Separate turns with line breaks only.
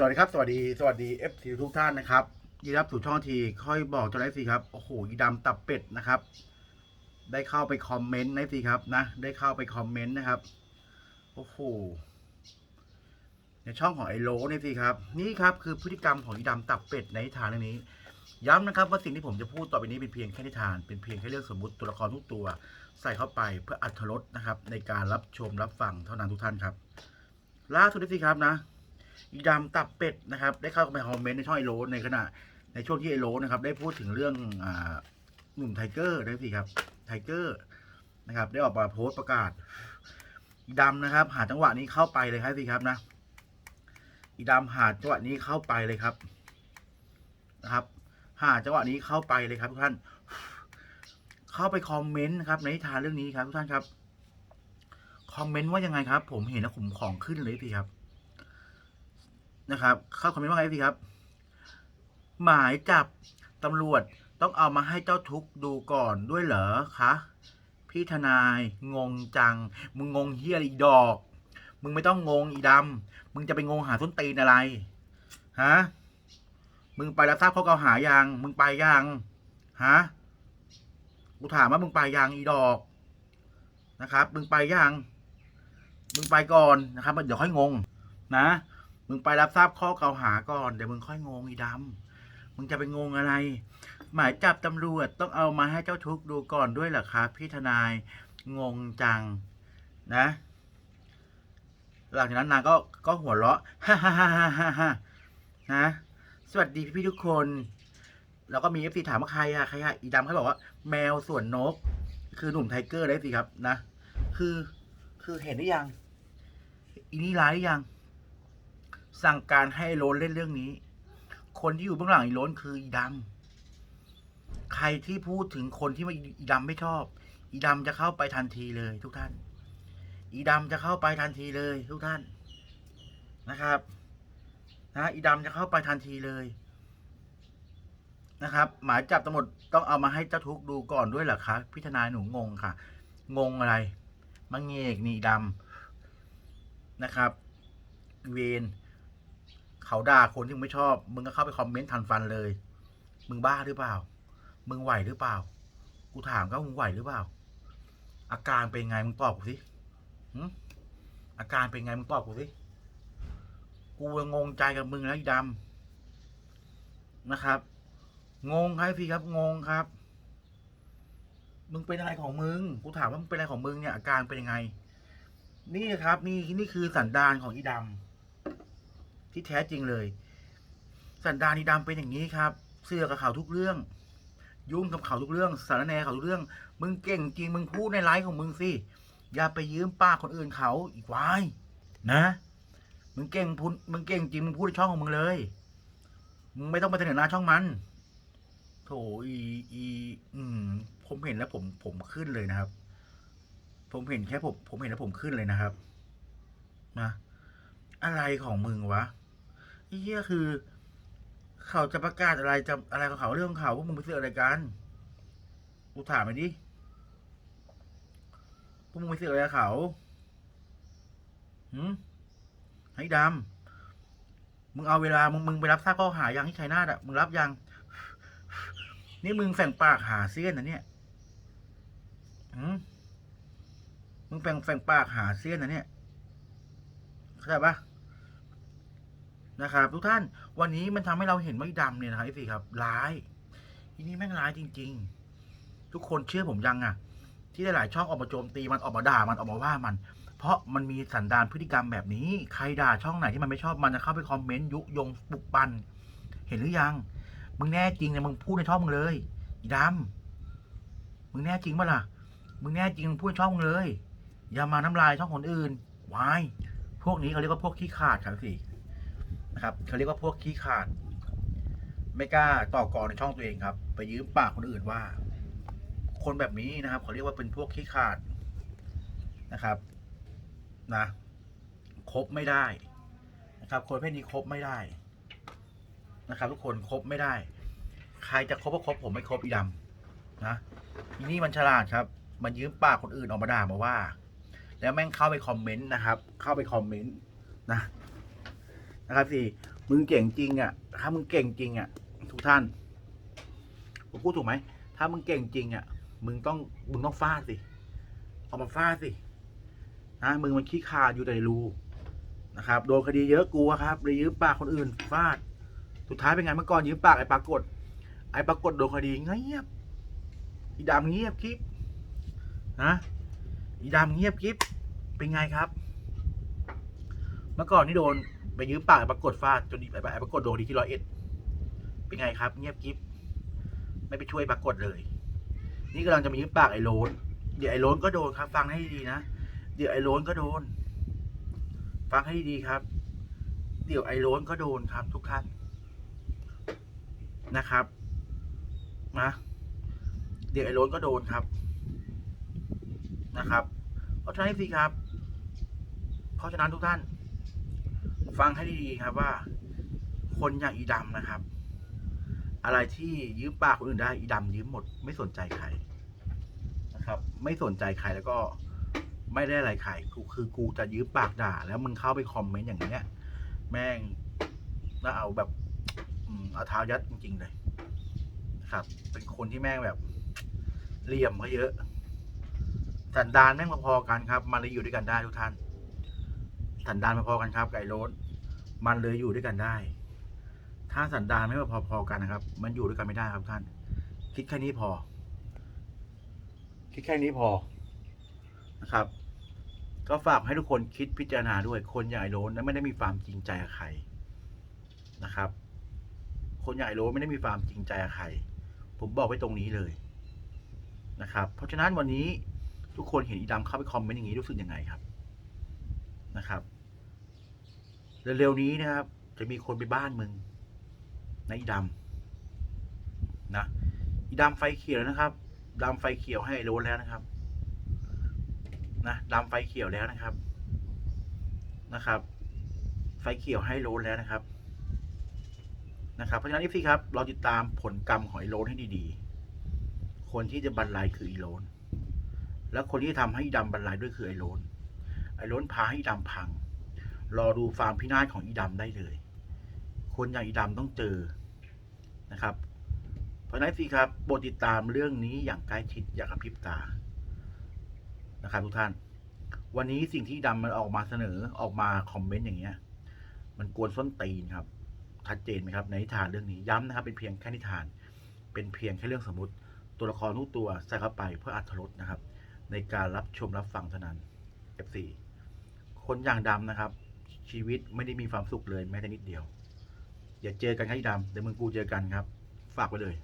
สวัสดีครับ สวัสดีสวัสดีเอฟซีทุกท่านนะครับยินดีรับสู่ช่องทีค่อยบอกเจ้าไอซีครับ โอ้โหอีดำตับเป็ดนะครับ ได้เข้าไปคอมเมนต์ไอซีครับนะ ได้เข้าไปคอมเมนต์นะครับ โอ้โห ในช่องของไอโลนี่สิครับ นี่ครับคือพฤติกรรมของอีดำตับเป็ดในนิทานเรื่องนี้ ย้ำนะครับว่าสิ่งที่ผมจะพูดต่อไปนี้เป็นเพียงแค่นิทาน เป็นเพียงแค่เรื่องสมมติตัวละครทุกตัว ใส่เข้าไปเพื่ออัธรสนะครับ ในการรับชมรับฟังเท่านั้นทุกท่านครับ ล่าสุดนี่สิครับนะ อีดำตับเป็ดนะครับ ได้เข้าไปคอมเมนต์ในช่องไอโรสในขณะในช่วงที่ไอโรสนะครับ ได้พูดถึงเรื่องอหนุ่มไทเกอร์ได้สิครับไทเกอร์นะครับ ได้ออกมาโพสต์ประกาศอีดำนะครับ หาจังหวะนี้เข้าไปเลยครับสิครับนะอีดำหาจังหวะนี้เข้าไปเลยครับนะครับ หาจังหวะนี้เข้าไปเลยครับทุกท่าน เข้าไปคอมเมนต์นะครับ ในนิทานเรื่องนี้ครับทุกท่านครับ คอมเมนต์ว่ายังไงครับ ผมเห็นแล้วผมของขึ้นเลยสิครับ นะครับ เข้าคอมเมนต์ว่าไงพี่ครับ หมายจับตำรวจต้องเอามาให้เจ้าทุกดูก่อนด้วยเหรอคะพี่ทนายงงจัง มึงงงเฮียอีดอก มึงไม่ต้องงงอีดำมึงจะไปงงหาส้นตีนอะไรฮะมึงไปรับทราบข้อกล่าวหายังมึงไปยังฮะกูถามว่ามึงไปยังอีดอกนะครับ มึงไปยังมึงไปก่อนนะครับเดี๋ยวค่อยงงนะ มึงไปรับทราบข้อกล่าวหาก่อนเดี๋ยวมึงค่อยงงอีดำมึงจะไปงงอะไร หมายจับตำรวจต้องเอามาให้เจ้าทุกดูก่อนด้วยเหรอครับพี่ทนายงงจังนะ หลังจากนั้นนางก็ก็หัวเราะฮ่าฮ่าฮ่าฮ่าฮ่าฮ่านะสวัสดีพี่ๆทุกคน แล้วก็มีเอฟซีถามว่าใครอะใครอะอีดำเขาบอกว่า แมวส่วนนก คือหนุ่มไทเกอร์ได้สิครับนะ คือคือเห็นหรือยังอีนี่ร้ายหรือยัง สั่งการให้โรนเล่นเรื่องนี้ คนที่อยู่เบื้องหลังอีโรนคืออีดำใครที่พูดถึงคนที่มาอีดำไม่ชอบ อีดำจะเข้าไปทันทีเลยทุกท่าน อีดำจะเข้าไปทันทีเลยทุกท่านนะครับนะอีดำจะเข้าไปทันทีเลยนะครับ หมายจับตำรวจต้องเอามาให้เจ้าทุกดูก่อนด้วยเหรอคะพี่ทนายหนูงงค่ะ งงอะไรมังเงกนี่ดำนะครับ เวน เขาด่าคนที่มึงไม่ชอบ มึงก็เข้าไปคอมเมนต์ทันฟันเลย มึงบ้าหรือเปล่า มึงไหวหรือเปล่า กูถามก็มึงไหวหรือเปล่า อาการเป็นไงมึงตอบกูสิอาการเป็นไงมึงตอบกูสิ กูงงใจกับมึงแล้วไอ้ดำนะครับ งงครับพี่ครับ งงครับ มึงเป็นอะไรของมึง กูถามว่ามึงเป็นอะไรของมึงเนี่ยอาการเป็นยังไง นี่ครับ นี่นี่คือสันดานของอีดำ ที่แท้จริงเลย สันดานอีดำเป็นอย่างนี้ครับ เสื้อกับเขาทุกเรื่อง ยุ่งกับเขาทุกเรื่อง สารแนเขาทุกเรื่อง มึงเก่งจริงมึงพูดในไลฟ์ของมึงสิอย่าไปยืมป้าคนอื่นเขาอีกวายนะ มึงเก่งพูดมึงเก่งจริงมึงพูดในช่องของมึงเลยมึงไม่ต้องไปเสนอหน้าช่องมันโถอีอีอืม ผมเห็นแล้วผมผมขึ้นเลยนะครับ ผมเห็นแค่ผมผมเห็นแล้วผมขึ้นเลยนะครับ นะ อะไรของมึงวะไอ้เหี้ยคือ เขาจะประกาศอะไรจะอะไรของเขาเรื่องของเขาพวกมึงไปเสือกอะไรกันกูถามไปดิพวกมึงไปเสือกอะไรเขาหืมให้ดำมึงเอาเวลามึงมึงไปรับทราบข้อหายังที่ชัยนาทอะมึงรับยัง นี่มึงแฝงปากหาเสี้ยนนะเนี่ยหืมมึงแฝงแฝงปากหาเสี้ยนนะเนี่ยเข้าใจปะ นะครับ ทุกท่านวันนี้มันทำให้เราเห็นว่าไอ้ดำเนี่ยนะครับไอ้สิครับร้ายทีนี้แม่งร้ายจริง ๆ ทุกคนเชื่อผมยังอะที่หลายๆช่องออกมาโจมตีมันออกมาด่ามันออกมาว่ามัน เพราะมันมีสันดานพฤติกรรมแบบนี้ ใครด่าช่องไหนที่มันไม่ชอบมันจะเข้าไปคอมเมนต์ยุยงปลุกปันเห็นหรือยังมึงแน่จริงเนี่ยมึงพูดในช่องมึงเลยอีดำมึงแน่จริงปะล่ะมึงแน่จริงพูดในช่องมึงเลย อย่ามาน้ำลายช่องคนอื่นวายพวกนี้เขาเรียกว่าพวกขี้ขาดครับสิ นะครับเขาเรียกว่าพวกขี้ขาด ไม่กล้าต่อกรในช่องตัวเองครับ ไปยืมปากคนอื่นว่า คนแบบนี้นะครับเขาเรียกว่าเป็นพวกขี้ขาดนะครับนะคบไม่ได้นะครับ คนประเพศนี้คบไม่ได้นะครับ ทุกคนคบไม่ได้ ใครจะคบก็คบผมไม่คบอีดำนะอีนี่มันฉลาดครับ มันยืมปากคนอื่นออกมาด่ามาว่า แล้วแม่งเข้าไปคอมเมนต์นะครับ เข้าไปคอมเมนต์นะ นะครับสี่มึงเก่งจริงอะ ถ้ามึงเก่งจริงอะ ทุกท่านผมพูดถูกไหม ถ้ามึงเก่งจริงอะ มึงต้องมึงต้องฟาดสิ เอามาฟาดสิ นะมึงมันขี้ขาดอยู่แต่รูนะครับโดนคดีเยอะกูอะครับเลยยืมปากคนอื่นฟาด สุดท้ายเป็นไงเมื่อก่อนยืมปากไอ้ปรากฏ ไอ้ปรากฏโดนคดีเงียบอีดำเงียบคลิปนะอีดำเงียบคลิปเป็นไงครับ เมื่อก่อนนี่โดน ไปยืมปากไอ้ปรากฏฟาดจนไอ้ไอ้ปรากฏโดนดีที่ร้อยเอ็ดเป็นไงครับ เงียบคลิปไม่ไปช่วยปรากฏเลย นี่กำลังจะมายืมปากไอ้โลนเดี๋ยวไอ้โลนก็โดนครับ ฟังให้ดีนะเดี๋ยวไอ้โลนก็โดน ฟังให้ดีครับ เดี๋ยวไอ้โลนก็โดนครับ ทุกท่านนะครับนะเดี๋ยวไอ้โลนก็โดนครับนะครับเพราะฉะนั้นสิครับ เพราะฉะนั้นทุกท่าน ฟังให้ดีๆครับว่า คนอย่างอีดำนะครับ อะไรที่ยืมปากคนอื่นได้อีดำยืมหมด ไม่สนใจใครนะครับ ไม่สนใจใครแล้วก็ไม่ได้อะไรใครกูคือกูจะยืมปากด่า แล้วมึงเข้าไปคอมเมนต์อย่างเงี้ย แม่งแล้วเอาแบบเอาเท้ายัดจริงๆเลยนะครับ เป็นคนที่แม่งแบบเหลี่ยมเขาเยอะสันดานแม่งพอๆกันครับมันเลยอยู่ด้วยกันได้ทุกท่าน สันดานพอๆกันครับไก่โรสมันเลยอยู่ด้วยกันได้ ถ้าสันดานไม่พอๆกันนะครับ มันอยู่ด้วยกันไม่ได้ครับท่าน คิดแค่นี้พอ คิดแค่นี้พอนะครับ ก็ฝากให้ทุกคนคิดพิจารณาด้วยคนอย่างไอโรนนั้นไม่ได้มีความจริงใจกับใครนะครับ คนอย่างไอโรนไม่ได้มีความจริงใจกับใครผมบอกไว้ตรงนี้เลยนะครับ เพราะฉะนั้นวันนี้ทุกคนเห็นอีดำเข้าไปคอมเมนต์อย่างนี้รู้สึกยังไงครับนะครับ เร็วๆนี้นะครับ จะมีคนไปบ้านมึงในะอีดำนะอีดำไฟเขียวนะครับดำไฟเขียวให้ไอโรนแล้วนะครับ นะดำไฟเขียวแล้วนะครับ นะครับ ไฟเขียวให้โลนแล้วนะครับ นะครับเพราะฉะนั้นอีพี่ครับ เราติดตามผลกรรมของไอโลนให้ดีๆ คนที่จะบรรลัยคือไอโลนแล้วคนที่ทำให้อีดำบรรลัยด้วยคือไอโลนไอโลนพาให้อีดำพัง รอดูฟาร์มพินาศของอีดำได้เลย คนอย่างอีดำต้องเจอนะครับ เพราะนั้นพี่ครับโปรดติดตามเรื่องนี้อย่างใกล้ชิดอย่ากระพริบตานะครับทุกท่าน วันนี้สิ่งที่ดำมันออกมาเสนอออกมาคอมเมนต์อย่างเงี้ย มันกวนส้นตีนครับชัดเจนไหมครับในนิทานเรื่องนี้ย้ำนะครับ เป็นเพียงแค่นิทาน เป็นเพียงแค่เรื่องสมมติ ตัวละครทุกตัวใส่เข้าไปเพื่ออัธรสนะครับ ในการรับชมรับฟังเท่านั้น F4 คนอย่างดำนะครับ ชีวิตไม่ได้มีความสุขเลยแม้แต่นิดเดียว อย่าเจอกันครับไอ้ดำเดี๋ยวมึงกูเจอกันครับ ฝากไว้เลย